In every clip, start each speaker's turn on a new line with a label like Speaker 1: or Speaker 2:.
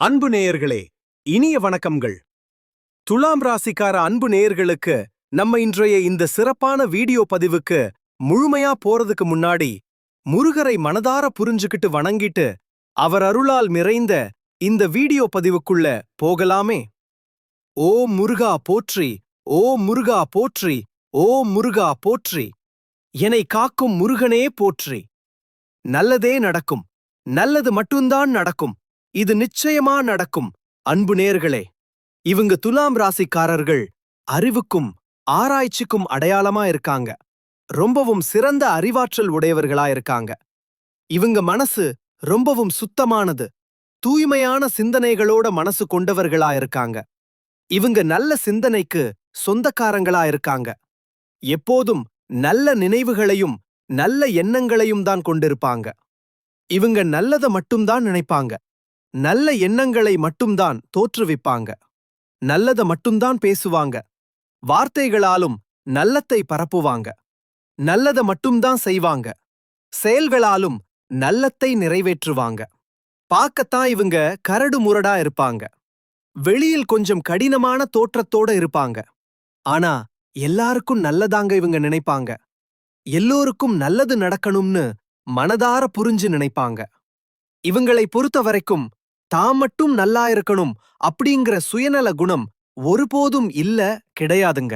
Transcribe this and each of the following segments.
Speaker 1: அன்பு நேயர்களே இனிய வணக்கங்கள். துலாம் ராசிக்கார அன்பு நேயர்களுக்கு நம்ம இன்றைய இந்த சிறப்பான வீடியோ பதிவுக்கு முழுமையா போறதுக்கு முன்னாடி முருகரை மனதார புரிஞ்சுக்கிட்டு வணங்கிட்டு அவர் அருளால் நிறைந்த இந்த வீடியோ பதிவுக்குள்ள போகலாமே. ஓ முருகா போற்றி ஓ முருகா போற்றி ஓ முருகா போற்றி என்னை காக்கும் முருகனே போற்றி. நல்லதே நடக்கும் நல்லது மட்டும்தான் நடக்கும் இது நிச்சயமா நடக்கும். அன்பு நேர்களே இவங்க துலாம் ராசிக்காரர்கள் அறிவுக்கும் ஆராய்ச்சிக்கும் அடையாளமா இருக்காங்க. ரொம்பவும் சிறந்த அறிவாற்றல் உடையவர்களா இருக்காங்க. இவங்க மனசு ரொம்பவும் சுத்தமானது தூய்மையான சிந்தனைகளோட மனசு கொண்டவர்களா இருக்காங்க. இவங்க நல்ல சிந்தனைக்கு சொந்தக்காரங்களா இருக்காங்க. எப்போதும் நல்ல நினைவுகளையும் நல்ல எண்ணங்களையும் தான் கொண்டிருப்பாங்க. இவங்க நல்லத மட்டும்தான் நினைப்பாங்க. நல்ல எண்ணங்களை மட்டும்தான் தோற்றுவிப்பாங்க. நல்லத மட்டும்தான் பேசுவாங்க. வார்த்தைகளாலும் நல்லத்தை பரப்புவாங்க. நல்லத மட்டும்தான் செய்வாங்க. செயல்களாலும் நல்லத்தை நிறைவேற்றுவாங்க. பார்க்கத்தான் இவங்க கரடு முரடா இருப்பாங்க. வெளியில் கொஞ்சம் கடினமான தோற்றத்தோட இருப்பாங்க. ஆனா எல்லாருக்கும் நல்லதாங்க இவங்க நினைப்பாங்க. எல்லோருக்கும் நல்லது நடக்கணும்னு மனதார புரிஞ்சு நினைப்பாங்க. இவங்களை பொறுத்த வரைக்கும் தாம் மட்டும் நல்லா இருக்கணும் அப்படிங்கிற சுயநல குணம் ஒருபோதும் இல்ல கிடையாதுங்க.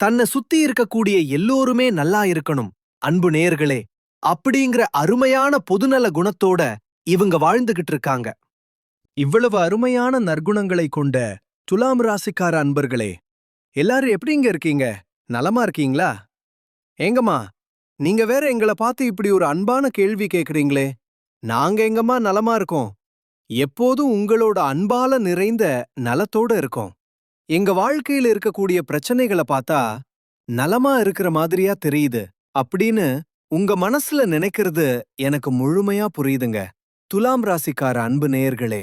Speaker 1: தன்னை சுத்தி இருக்கக்கூடிய எல்லோருமே நல்லா இருக்கணும். அன்பு நேயர்களே அப்படிங்கிற அருமையான பொதுநல குணத்தோட இவங்க வாழ்ந்துகிட்டு இருக்காங்க. இவ்வளவு அருமையான நற்குணங்களை கொண்ட துலாம் ராசிக்கார அன்பர்களே எல்லாரும் எப்படிங்க இருக்கீங்க? நலமா இருக்கீங்களா? ஏங்கம்மா நீங்க வேற எங்கள பார்த்து இப்படி ஒரு அன்பான கேள்வி கேக்குறீங்களே. நாங்க எங்கம்மா நலமா இருக்கோம்? எப்போதும் உங்களோட அன்பால நிறைந்த நலத்தோட இருக்கும். எங்க வாழ்க்கையில இருக்கக்கூடிய பிரச்சனைகளை பார்த்தா நலமா இருக்கிற மாதிரியா தெரியுது அப்படின்னு உங்க மனசுல நினைக்கிறது எனக்கு முழுமையா புரியுதுங்க. துலாம் ராசிக்கார அன்பு நேயர்களே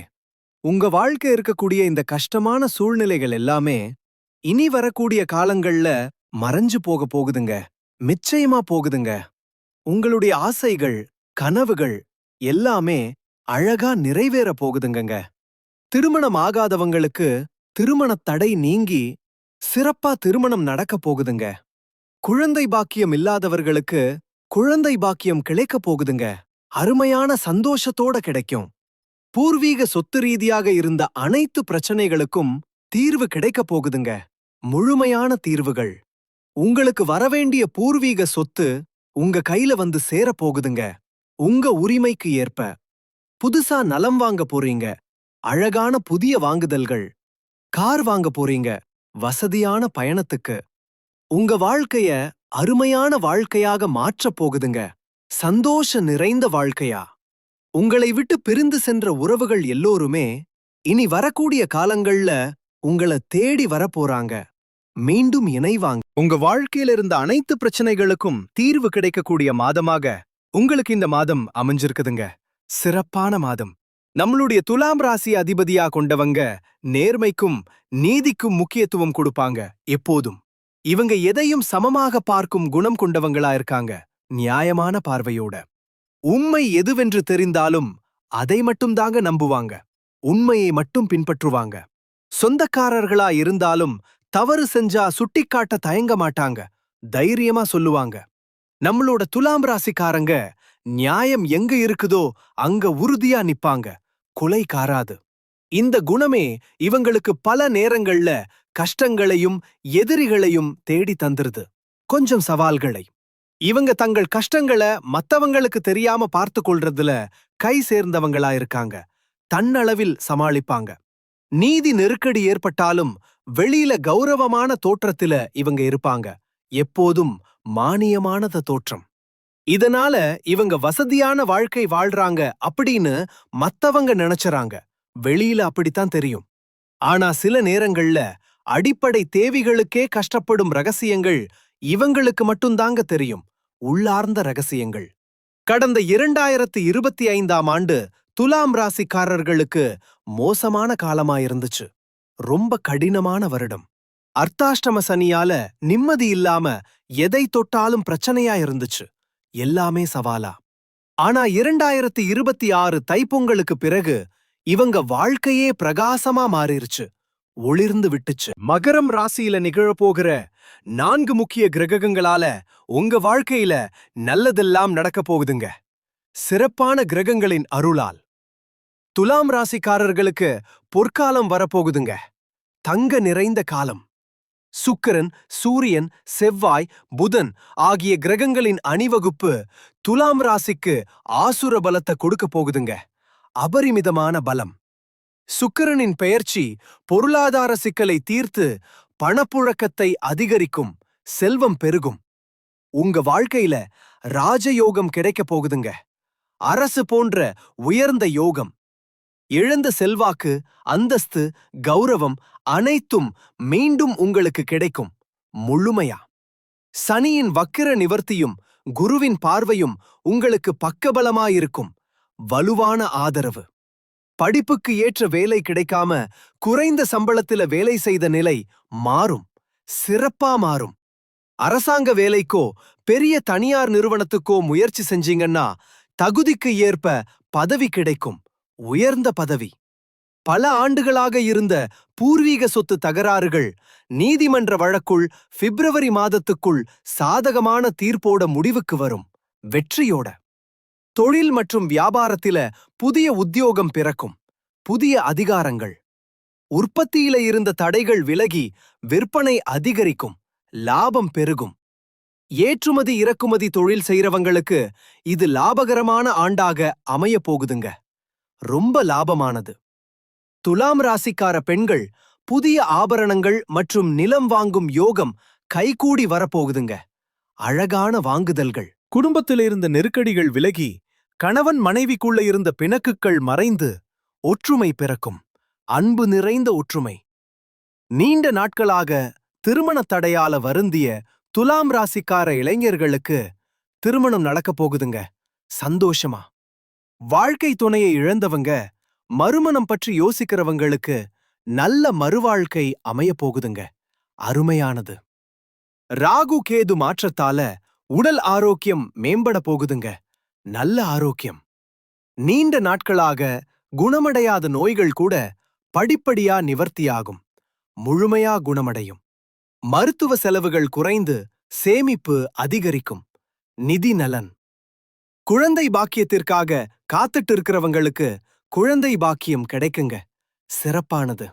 Speaker 1: உங்க வாழ்க்கை இருக்கக்கூடிய இந்த கஷ்டமான சூழ்நிலைகள் எல்லாமே இனி வரக்கூடிய காலங்கள்ல மறைஞ்சு போக போகுதுங்க. நிச்சயமா போகுதுங்க. உங்களுடைய ஆசைகள் கனவுகள் எல்லாமே அழகா நிறைவேற போகுதுங்கங்க. திருமணம் ஆகாதவங்களுக்கு திருமணத் தடை நீங்கி சிறப்பா திருமணம் நடக்க போகுதுங்க. குழந்தை பாக்கியம் இல்லாதவர்களுக்கு குழந்தை பாக்கியம் கிடைக்க போகுதுங்க. அருமையான சந்தோஷத்தோட கிடைக்கும். பூர்வீக சொத்து ரீதியாக இருந்த அனைத்து பிரச்சனைகளுக்கும் தீர்வு கிடைக்க போகுதுங்க. முழுமையான தீர்வுகள். உங்களுக்கு வரவேண்டிய பூர்வீக சொத்து உங்க கையில வந்து சேரப் போகுதுங்க. உங்க உரிமைக்கு ஏற்ப. புதுசா நலம் வாங்க போறீங்க. அழகான புதிய வாங்குதல்கள். கார் வாங்க போறீங்க. வசதியான பயணத்துக்கு. உங்க வாழ்க்கைய அருமையான வாழ்க்கையாக மாற்றப் போகுதுங்க. சந்தோஷ நிறைந்த வாழ்க்கையா. உங்களை விட்டு பிரிந்து சென்ற உறவுகள் எல்லோருமே இனி வரக்கூடிய காலங்கள்ல உங்களை தேடி வரப்போறாங்க. மீண்டும் இணைவாங்க. உங்க வாழ்க்கையில இருந்த அனைத்து பிரச்சனைகளுக்கும் தீர்வு கிடைக்கக்கூடிய மாதமாக உங்களுக்கு இந்த மாதம் அமைஞ்சிருக்குதுங்க. சிறப்பான மாதம். நம்மளுடைய துலாம் ராசி அதிபதியா கொண்டவங்க நேர்மைக்கும் நீதிக்கும் முக்கியத்துவம் கொடுப்பாங்க எப்போதும். இவங்க எதையும் சமமாக பார்க்கும் குணம் கொண்டவங்களா இருக்காங்க நியாயமான பார்வையோட. உண்மை எதுவென்று தெரிந்தாலும் அதை மட்டும்தாங்க நம்புவாங்க உண்மையை மட்டும் பின்பற்றுவாங்க. சொந்தக்காரர்களா இருந்தாலும் தவறு செஞ்சா சுட்டிக்காட்ட தயங்க மாட்டாங்க தைரியமா சொல்லுவாங்க. நம்மளோட துலாம் ராசிக்காரங்க நியாயம் எங்க இருக்குதோ அங்க உறுதியா நிப்பாங்க. கொலை காராது. இந்த குணமே இவங்களுக்கு பல நேரங்கள்ல கஷ்டங்களையும் எதிரிகளையும் தேடி தந்துருது. கொஞ்சம் சவால்களை. இவங்க தங்கள் கஷ்டங்களை மத்தவங்களுக்கு தெரியாம பார்த்து கொள்றதுல கை சேர்ந்தவங்களா இருக்காங்க. தன்னளவில் சமாளிப்பாங்க. நீதி நெருக்கடி ஏற்பட்டாலும் வெளியில கௌரவமான தோற்றத்துல இவங்க இருப்பாங்க. எப்போதும் மானியமானத தோற்றம். இதனால இவங்க வசதியான வாழ்க்கை வாழ்றாங்க அப்படின்னு மத்தவங்க நினைச்சறாங்க. வெளியில அப்படித்தான் தெரியும். ஆனா சில நேரங்கள்ல அடிப்படை தேவைகளுக்கே கஷ்டப்படும் ரகசியங்கள் இவங்களுக்கு மட்டும்தாங்க தெரியும். உள்ளார்ந்த ரகசியங்கள். கடந்த இரண்டாயிரத்து இருபத்தி ஐந்தாம் ஆண்டு துலாம் ராசிக்காரர்களுக்கு மோசமான காலமா இருந்துச்சு ரொம்ப கடினமான வருடம். அர்த்தாஷ்டம சனியால நிம்மதி இல்லாம எதை தொட்டாலும் பிரச்சனையா இருந்துச்சு எல்லாமே சவாலா. ஆனா இரண்டாயிரத்து இருபத்தி ஆறு தைப்பொங்கலுக்கு பிறகு இவங்க வாழ்க்கையே பிரகாசமா மாறிருச்சு. ஒளிர்ந்து விட்டுச்சு. மகரம் ராசியில நிகழப்போகிற நான்கு முக்கிய கிரகங்களால உங்க வாழ்க்கையில நல்லதெல்லாம் நடக்கப் போகுதுங்க. சிறப்பான கிரகங்களின் அருளால். துலாம் ராசிக்காரர்களுக்கு பொற்காலம் வரப்போகுதுங்க. தங்க நிறைந்த காலம். சுக்கிரன் சூரியன் செவ்வாய் புதன் ஆகிய கிரகங்களின் அணிவகுப்பு துலாம் ராசிக்கு ஆசுர பலத்தை கொடுக்க போகுதுங்க. அபரிமிதமான பலம். சுக்கிரனின் பெயர்ச்சி பொருளாதார சிக்கலை தீர்த்து பணப்புழக்கத்தை அதிகரிக்கும் செல்வம் பெருகும். உங்க வாழ்க்கையில ராஜயோகம் கிடைக்கப் போகுதுங்க. அரசு போன்ற உயர்ந்த யோகம் இழந்த செல்வாக்கு அந்தஸ்து கௌரவம் அனைத்தும் மீண்டும் உங்களுக்கு கிடைக்கும். முழுமையா. சனியின் வக்கிர நிவர்த்தியும் குருவின் பார்வையும் உங்களுக்கு பக்கபலமாயிருக்கும். வலுவான ஆதரவு. படிப்புக்கு ஏற்ற வேலை கிடைக்காம குறைந்த சம்பளத்தில வேலை செய்த நிலை மாறும். சிறப்பா மாறும். அரசாங்க வேலைக்கோ பெரிய தனியார் நிறுவனத்துக்கோ முயற்சி செஞ்சீங்கன்னா தகுதிக்கு ஏற்ப பதவி கிடைக்கும். உயர்ந்த பதவி. பல ஆண்டுகளாக இருந்த பூர்வீக சொத்து தகராறுகள் நீதிமன்ற வழக்குள் பிப்ரவரி மாதத்துக்குள் சாதகமான தீர்ப்போட முடிவுக்கு வரும். வெற்றியோட. தொழில் மற்றும் வியாபாரத்தில புதிய உத்தியோகம் பிறக்கும். புதிய அதிகாரங்கள். உற்பத்தியில இருந்த தடைகள் விலகி விற்பனை அதிகரிக்கும். லாபம் பெருகும். ஏற்றுமதி இறக்குமதி தொழில் செய்றவங்களுக்கு இது லாபகரமான ஆண்டாக அமையப் போகுதுங்க. ரொம்ப லாபமானது. துலாம் ராசிக்கார பெண்கள் புதிய ஆபரணங்கள் மற்றும் நிலம் வாங்கும் யோகம் கைகூடி வரப்போகுதுங்க. அழகான வாங்குதல்கள். குடும்பத்தில் இருந்த நெருக்கடிகள் விலகி கணவன் மனைவிக்குள்ள இருந்த பிணக்குகள் மறைந்து ஒற்றுமை பிறக்கும். அன்பு நிறைந்த ஒற்றுமை. நீண்ட நாட்களாக திருமண தடையால வருந்திய துலாம் ராசிக்கார இளைஞர்களுக்கு திருமணம் நடக்கப் போகுதுங்க. சந்தோஷமா? வாழ்க்கை துணையை இழந்தவங்க மறுமணம் பற்றி யோசிக்கிறவங்களுக்கு நல்ல மறுவாழ்க்கை அமைய போகுதுங்க. அருமையானது. ராகு கேது மாற்றத்தால உடல் ஆரோக்கியம் மேம்பட போகுதுங்க. நல்ல ஆரோக்கியம். நீண்ட நாட்களாக குணமடையாத நோய்கள் கூட படிப்படியா நிவர்த்தியாகும். முழுமையா குணமடையும். மருத்துவ செலவுகள் குறைந்து சேமிப்பு அதிகரிக்கும். நிதி நலன். குழந்தை பாக்கியத்திற்காக காத்துட்டு இருக்கிறவங்களுக்கு குழந்தை பாக்கியம் கிடைக்குங்க. சிறப்பானது.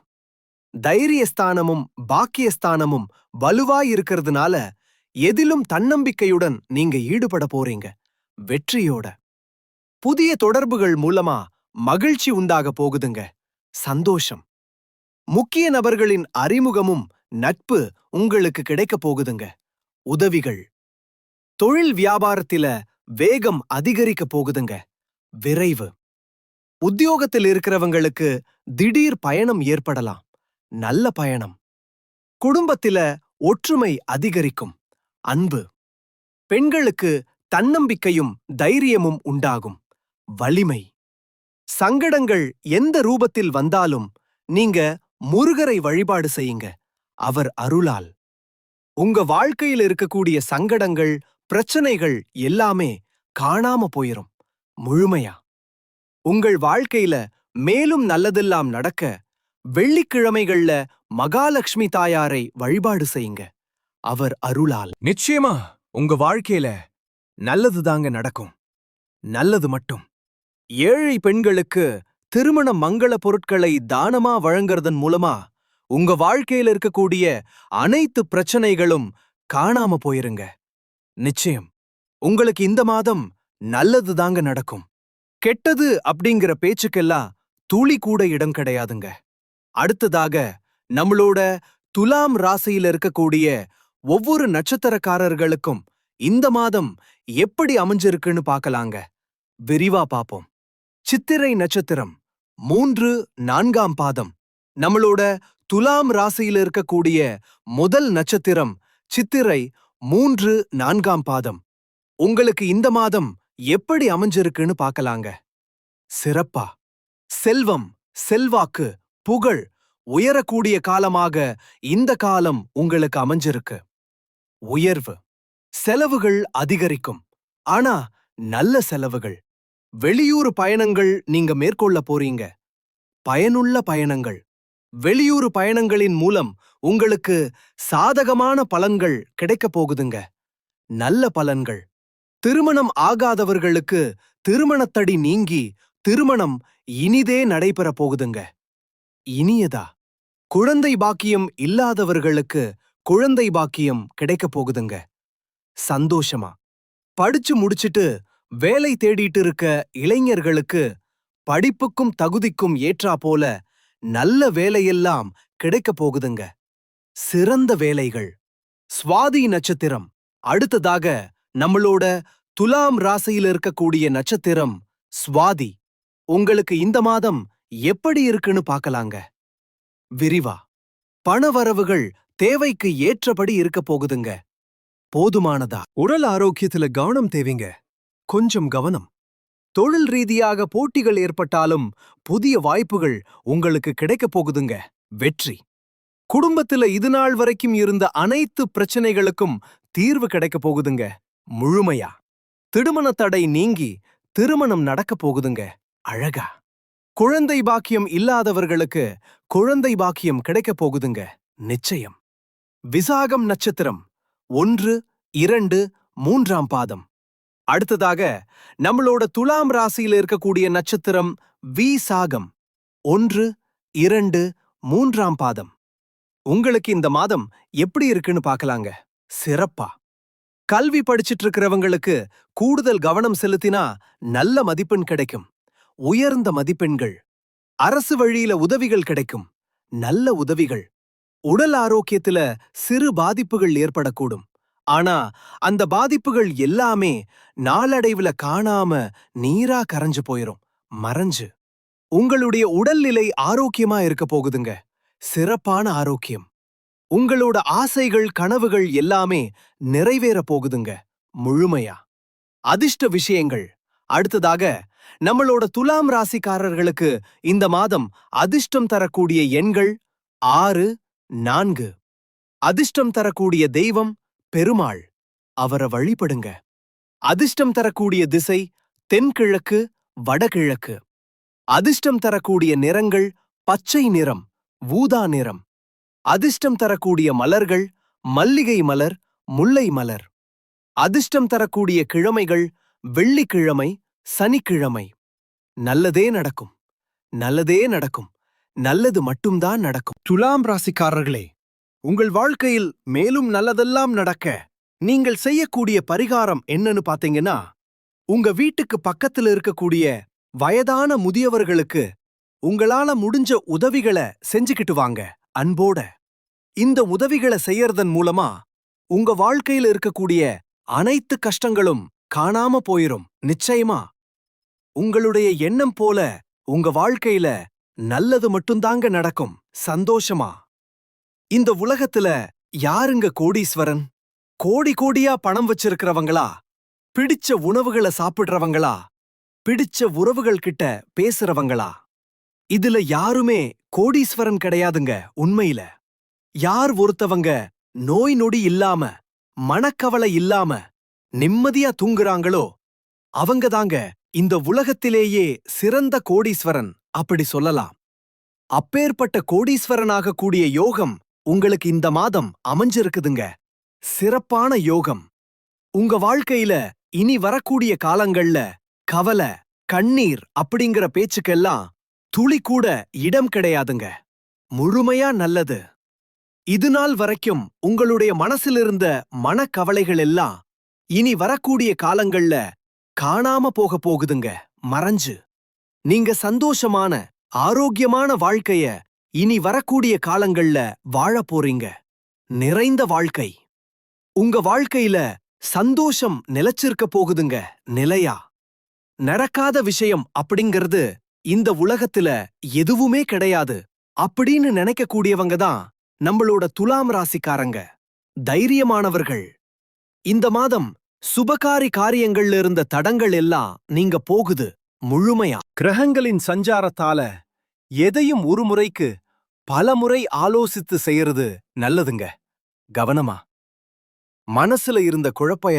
Speaker 1: தைரியஸ்தானமும் பாக்கியஸ்தானமும் வலுவாய் இருக்கிறதுனால எதிலும் தன்னம்பிக்கையுடன் நீங்க ஈடுபட போறீங்க. வெற்றியோட. புதிய தொடர்புகள் மூலமா மகிழ்ச்சி உண்டாக போகுதுங்க. சந்தோஷம். முக்கிய நபர்களின் அறிமுகமும் நட்பு உங்களுக்கு கிடைக்கப் போகுதுங்க. உதவிகள். தொழில் வியாபாரத்தில வேகம் அதிகரிக்க போகுதுங்க. விரைவு. உத்தியோகத்தில் இருக்கிறவங்களுக்கு திடீர் பயணம் ஏற்படலாம். நல்ல பயணம். குடும்பத்தில ஒற்றுமை அதிகரிக்கும். அன்பு. பெண்களுக்கு தன்னம்பிக்கையும் தைரியமும் உண்டாகும். வலிமை. சங்கடங்கள் எந்த ரூபத்தில் வந்தாலும் நீங்க முருகரை வழிபாடு செய்யுங்க. அவர் அருளால். உங்க வாழ்க்கையில் இருக்கக்கூடிய சங்கடங்கள் பிரச்சனைகள் எல்லாமே காணாம போயிரும். முழுமையா. உங்கள் வாழ்க்கையில மேலும் நல்லதெல்லாம் நடக்க வெள்ளிக்கிழமைகள்ல மகாலட்சுமி தாயாரை வழிபாடு செய்யுங்க. அவர் அருளால். நிச்சயமா உங்க வாழ்க்கையில நல்லது தாங்க நடக்கும். நல்லது மட்டும். ஏழை பெண்களுக்கு திருமண மங்கள பொருட்களை தானமா வழங்குறதன் மூலமா உங்க வாழ்க்கையில இருக்கக்கூடிய அனைத்து பிரச்சனைகளும் காணாம போயிருங்க. நிச்சயம். உங்களுக்கு இந்த மாதம் நல்லது தாங்க நடக்கும். கெட்டது அப்படிங்கிற பேச்சுக்கெல்லாம் துளி கூட இடம் கிடையாதுங்க. அடுத்ததாக நம்மளோட துலாம் ராசியில இருக்கக்கூடிய ஒவ்வொரு நட்சத்திரக்காரர்களுக்கும் இந்த மாதம் எப்படி அமைஞ்சிருக்குன்னு பார்க்கலாங்க. விரிவா பாப்போம் சித்திரை நட்சத்திரம் மூன்று நான்காம் பாதம். நம்மளோட துலாம் ராசியில இருக்கக்கூடிய முதல் நட்சத்திரம் சித்திரை மூன்று நான்காம் பாதம். உங்களுக்கு இந்த மாதம் எப்படி அமைஞ்சிருக்குன்னு பார்க்கலாங்க. சிறப்பா. செல்வம் செல்வாக்கு புகழ் உயரக்கூடிய காலமாக இந்த காலம் உங்களுக்கு அமைஞ்சிருக்கு. உயர்வு. செலவுகள் அதிகரிக்கும். ஆனா நல்ல செலவுகள். வெளியூர் பயணங்கள் நீங்க மேற்கொள்ள போறீங்க. பயனுள்ள பயணங்கள். வெளியூர் பயணங்களின் மூலம் உங்களுக்கு சாதகமான பலன்கள் கிடைக்கப் போகுதுங்க. நல்ல பலன்கள். திருமணம் ஆகாதவர்களுக்கு திருமணத்தடி நீங்கி திருமணம் இனிதே நடைபெறப் போகுதுங்க. இனியதா? குழந்தை பாக்கியம் இல்லாதவர்களுக்கு குழந்தை பாக்கியம் கிடைக்கப் போகுதுங்க. சந்தோஷமா? படிச்சு முடிச்சிட்டு வேலை தேடிட்டு இருக்க இளைஞர்களுக்கு படிப்புக்கும் தகுதிக்கும் ஏற்றா போல நல்ல வேலையெல்லாம் கிடைக்கப் போகுதுங்க. சிறந்த வேலைகள். சுவாதி நட்சத்திரம். அடுத்ததாக நம்மளோட துலாம் ராசியில் இருக்கக்கூடிய நட்சத்திரம் சுவாதி. உங்களுக்கு இந்த மாதம் எப்படி இருக்குன்னு பார்க்கலாங்க. விரிவா. பணவரவுகள் தேவைக்கு ஏற்றபடி இருக்க போகுதுங்க. போதுமானதா? உடல் ஆரோக்கியத்துல கவனம் தேவைங்க. கொஞ்சம் கவனம். தொழில் ரீதியாக போட்டிகள் ஏற்பட்டாலும் புதிய வாய்ப்புகள் உங்களுக்கு கிடைக்கப் போகுதுங்க. வெற்றி. குடும்பத்துல இதுநாள் வரைக்கும் இருந்த அனைத்து பிரச்சனைகளுக்கும் தீர்வு கிடைக்கப் போகுதுங்க. முழுமையா. திருமண தடை நீங்கி திருமணம் நடக்கப் போகுதுங்க. அழகா. குழந்தை பாக்கியம் இல்லாதவர்களுக்கு குழந்தை பாக்கியம் கிடைக்கப் போகுதுங்க. நிச்சயம். விசாகம் நட்சத்திரம் ஒன்று இரண்டு மூன்றாம் பாதம். அடுத்ததாக நம்மளோட துலாம் ராசியில இருக்கக்கூடிய நட்சத்திரம் வி சாகம். ஒன்று இரண்டு மூன்றாம் பாதம். உங்களுக்கு இந்த மாதம் எப்படி இருக்குன்னு பார்க்கலாங்க. சிறப்பா. கல்வி படிச்சிட்டு இருக்கிறவங்களுக்கு கூடுதல் கவனம் செலுத்தினா நல்ல மதிப்பெண் கிடைக்கும். உயர்ந்த மதிப்பெண்கள். அரசு வழியில உதவிகள் கிடைக்கும். நல்ல உதவிகள். உடல் ஆரோக்கியத்துல சிறு பாதிப்புகள் ஏற்படக்கூடும். ஆனா அந்த பாதிப்புகள் எல்லாமே நாளடைவுல காணாம நீரா கரைஞ்சு போயிரும். மறைஞ்சு. உங்களுடைய உடல்நிலை ஆரோக்கியமா இருக்க போகுதுங்க. சிறப்பான ஆரோக்கியம். உங்களோட ஆசைகள் கனவுகள் எல்லாமே நிறைவேற போகுதுங்க முழுமையா. அதிர்ஷ்ட விஷயங்கள். அடுத்ததாக நம்மளோட துலாம் ராசிக்காரர்களுக்கு இந்த மாதம் அதிர்ஷ்டம் தரக்கூடிய எண்கள் ஆறு நான்கு. அதிர்ஷ்டம் தரக்கூடிய தெய்வம் பெருமாள். அவரை வழிபடுங்க. அதிர்ஷ்டம் தரக்கூடிய திசை தென்கிழக்கு வடகிழக்கு. அதிர்ஷ்டம் தரக்கூடிய நிறங்கள் பச்சை நிறம். ஊதா நிறம். அதிர்ஷ்டம் தரக்கூடிய மலர்கள் மல்லிகை மலர் முல்லை மலர். அதிர்ஷ்டம் தரக்கூடிய கிழமைகள் வெள்ளிக்கிழமை சனிக்கிழமை. நல்லதே நடக்கும். நல்லதே நடக்கும். நல்லது மட்டும்தான் நடக்கும். துலாம் ராசிக்காரர்களே உங்கள் வாழ்க்கையில் மேலும் நல்லதெல்லாம் நடக்க நீங்கள் செய்யக்கூடிய பரிகாரம் என்னன்னு பாத்தீங்கன்னா உங்க வீட்டுக்கு பக்கத்துல இருக்கக்கூடிய வயதான முதியவர்களுக்கு உங்களால முடிஞ்ச உதவிகளை செஞ்சுக்கிட்டு வாங்க அன்போட. இந்த உதவிகளை செய்யறதன் மூலமா உங்க வாழ்க்கையில இருக்கக்கூடிய அனைத்து கஷ்டங்களும் காணாம போயிரும் நிச்சயமா. உங்களுடைய எண்ணம் போல உங்க வாழ்க்கையில நல்லது மட்டும்தாங்க நடக்கும் சந்தோஷமா. இந்த உலகத்துல யாருங்க கோடீஸ்வரன்? கோடி கோடியா பணம் வச்சிருக்கிறவங்களா? பிடிச்ச உணவுகளை சாப்பிடுறவங்களா? பிடிச்ச உறவுகள் கிட்ட பேசுறவங்களா? இதுல யாருமே கோடீஸ்வரன் கிடையாதுங்க உண்மையில. யார் ஒருத்தவங்க நோய் நொடி இல்லாம மனக்கவலை இல்லாம நிம்மதியா தூங்குறாங்களோ அவங்கதாங்க இந்த உலகத்திலேயே சிறந்த கோடீஸ்வரன் அப்படி சொல்லலாம். அப்பேற்பட்ட கோடீஸ்வரனாக கூடிய யோகம் உங்களுக்கு இந்த மாதம் அமைஞ்சிருக்குதுங்க. சிறப்பான யோகம். உங்க வாழ்க்கையில இனி வரக்கூடிய காலங்கள்ல கவலை கண்ணீர் அப்படிங்கிற பேச்சுக்கெல்லாம் துளி கூட இடம் கிடையாதுங்க. முழுமையா நல்லது. இது நாள் வரைக்கும் உங்களுடைய மனசிலிருந்த மனக்கவலைகள் எல்லாம் இனி வரக்கூடிய காலங்கள்ல காணாம போக போகுதுங்க. மறைஞ்சு. நீங்க சந்தோஷமான ஆரோக்கியமான வாழ்க்கைய இனி வரக்கூடிய காலங்கள்ல வாழப் போறீங்க. நிறைந்த வாழ்க்கை. உங்க வாழ்க்கையில சந்தோஷம் நிலைச்சிருக்க போகுதுங்க நிலையா. நடக்காத விஷயம் அப்படிங்கிறது இந்த உலகத்துல எதுவுமே கிடையாது அப்படின்னு நினைக்கக்கூடியவங்க தான் நம்மளோட துலாம் ராசிக்காரங்க. தைரியமானவர்கள். இந்த மாதம் சுபகாரி காரியங்கள்ல இருந்த தடங்கள் எல்லாம் நீங்க போகுது முழுமையா. கிரகங்களின் சஞ்சாரத்தால எதையும் ஒரு முறைக்கு பல முறை ஆலோசித்து செய்யறது நல்லதுங்க. கவனமா. மனசுல இருந்த குழப்பம்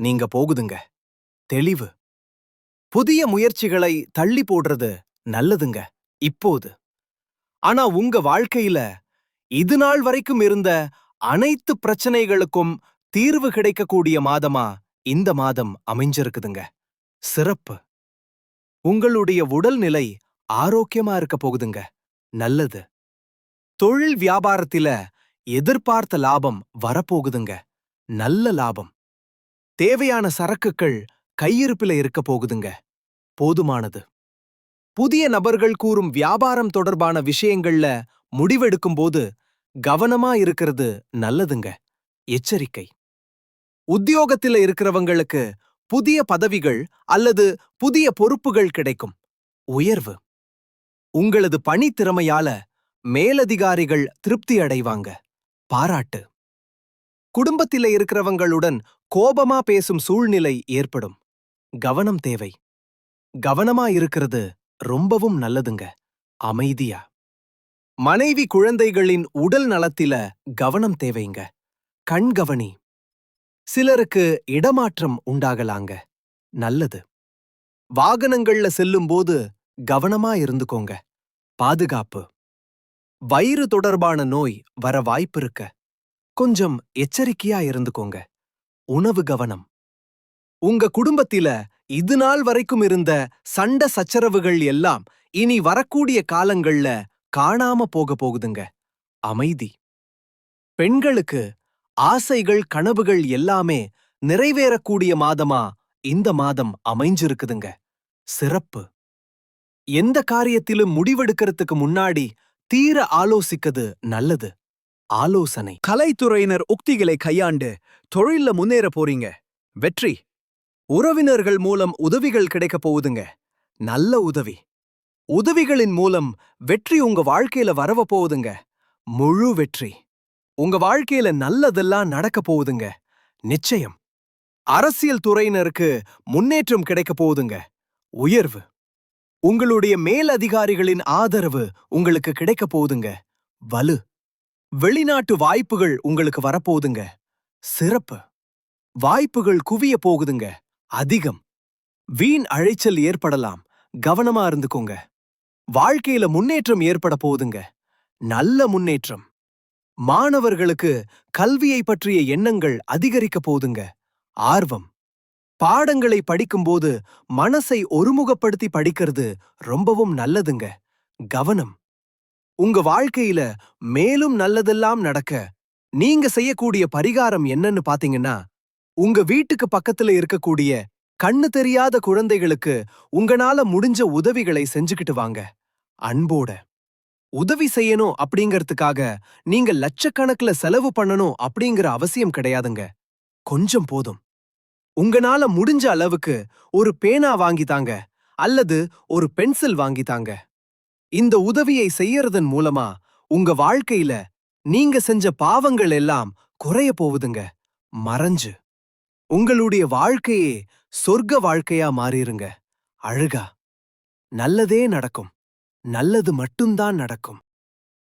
Speaker 1: நீங்க போகுதுங்க. தெளிவு. புதிய முயற்சிகளை தள்ளி போடுறது நல்லதுங்க இப்போது. ஆனா உங்க வாழ்க்கையில இது நாள் வரைக்கும் இருந்த அனைத்து பிரச்சனைகளுக்கும் தீர்வு கிடைக்கக்கூடிய மாதமா இந்த மாதம் அமைஞ்சிருக்குதுங்க. சிறப்பு. உங்களுடைய உடல்நிலை ஆரோக்கியமா இருக்க போகுதுங்க நல்லது. தொழில் வியாபாரத்தில எதிர்பார்த்த லாபம் வரப்போகுதுங்க நல்ல லாபம். தேவையான சரக்குகள் கையிருப்பில இருக்க போகுதுங்க. போதுமானது. புதிய நபர்கள் கூறும் வியாபாரம் தொடர்பான விஷயங்கள்ல முடிவெடுக்கும்போது கவனமா இருக்கிறது நல்லதுங்க. எச்சரிக்கை. உத்தியோகத்தில இருக்கிறவங்களுக்கு புதிய பதவிகள் அல்லது புதிய பொறுப்புகள் கிடைக்கும். உயர்வு. உங்களது பணி திறமையால மேலதிகாரிகள் திருப்தி அடைவாங்க. பாராட்டு. குடும்பத்தில இருக்கிறவங்களுடன் கோபமா பேசும் சூழ்நிலை ஏற்படும். கவனம் தேவை. கவனமா இருக்கிறது ரொம்பவும் நல்லதுங்க. அமைதியா. மனைவி குழந்தைகளின் உடல் நலத்தில கவனம் தேவைங்க. கண்கவனி சிலருக்கு இடமாற்றம் உண்டாகலாங்க. நல்லது. வாகனங்கள்ல செல்லும்போது கவனமா இருந்துக்கோங்க. பாதுகாப்பு. வயிறு தொடர்பான நோய் வர வாய்ப்பிருக்க கொஞ்சம் எச்சரிக்கையா இருந்துக்கோங்க. உணவு கவனம். உங்க குடும்பத்தில இது நாள் வரைக்கும் இருந்த சண்ட சச்சரவுகள் எல்லாம் இனி வரக்கூடிய காலங்கள்ல காணாம போக போகுதுங்க. அமைதி. பெண்களுக்கு ஆசைகள் கனவுகள் எல்லாமே நிறைவேறக்கூடிய மாதமா இந்த மாதம் அமைஞ்சிருக்குதுங்க. சிறப்பு. எந்த காரியத்திலும் முடிவெடுக்கிறதுக்கு முன்னாடி தீர ஆலோசிக்கிறது நல்லது. ஆலோசனை. கலைத்துறையினர் உக்திகளை கையாண்டு தொழில்ல முன்னேற போறீங்க. வெற்றி. உறவினர்கள் மூலம் உதவிகள் கிடைக்கப் போகுதுங்க. நல்ல உதவி. உதவிகளின் மூலம் வெற்றி உங்க வாழ்க்கையில வரவ போகுதுங்க. முழு வெற்றி. உங்க வாழ்க்கையில நல்லதெல்லாம் நடக்க போகுதுங்க. நிச்சயம். அரசியல் துறையினருக்கு முன்னேற்றம் கிடைக்க போகுதுங்க. உயர்வு. உங்களுடைய மேலதிகாரிகளின் ஆதரவு உங்களுக்கு கிடைக்க போகுதுங்க. வலு. வெளிநாட்டு வாய்ப்புகள் உங்களுக்கு வரப்போகுதுங்க சிறப்பு. வாய்ப்புகள் குவிய போகுதுங்க. அதிகம். வீண் அழைச்சல் ஏற்படலாம். கவனமா இருந்துக்கோங்க. வாழ்க்கையில முன்னேற்றம் ஏற்பட போகுதுங்க. நல்ல முன்னேற்றம். மாணவர்களுக்கு கல்வியை பற்றிய எண்ணங்கள் அதிகரிக்க போதுங்க ஆர்வம். பாடங்களை படிக்கும்போது மனசை ஒருமுகப்படுத்தி படிக்கிறது ரொம்பவும் நல்லதுங்க. கவனம். உங்க வாழ்க்கையில மேலும் நல்லதெல்லாம் நடக்க நீங்க செய்யக்கூடிய பரிகாரம் என்னன்னு பாத்தீங்கன்னா உங்க வீட்டுக்கு பக்கத்துல இருக்கக்கூடிய கண்ணு தெரியாத குழந்தைகளுக்கு உங்களால முடிஞ்ச உதவிகளை செஞ்சுக்கிட்டு வாங்க. அன்போட. உதவி செய்யணும் அப்படிங்கறதுக்காக நீங்க லட்சக்கணக்குல செலவு பண்ணணும் அப்படிங்கிற அவசியம் கிடையாதுங்க. கொஞ்சம் போதும். உங்களால முடிஞ்ச அளவுக்கு ஒரு பேனா வாங்கித்தாங்க அல்லது ஒரு பென்சில் வாங்கித்தாங்க இந்த உதவியை செய்யறதன் மூலமா உங்க வாழ்க்கையில நீங்க செஞ்ச பாவங்கள் எல்லாம் குறைய போகுதுங்க. மறைஞ்சு. உங்களுடைய வாழ்க்கையே சொர்க்க வாழ்க்கையா மாறிருங்க. அழகா. நல்லதே நடக்கும். நல்லது மட்டும்தான் நடக்கும்.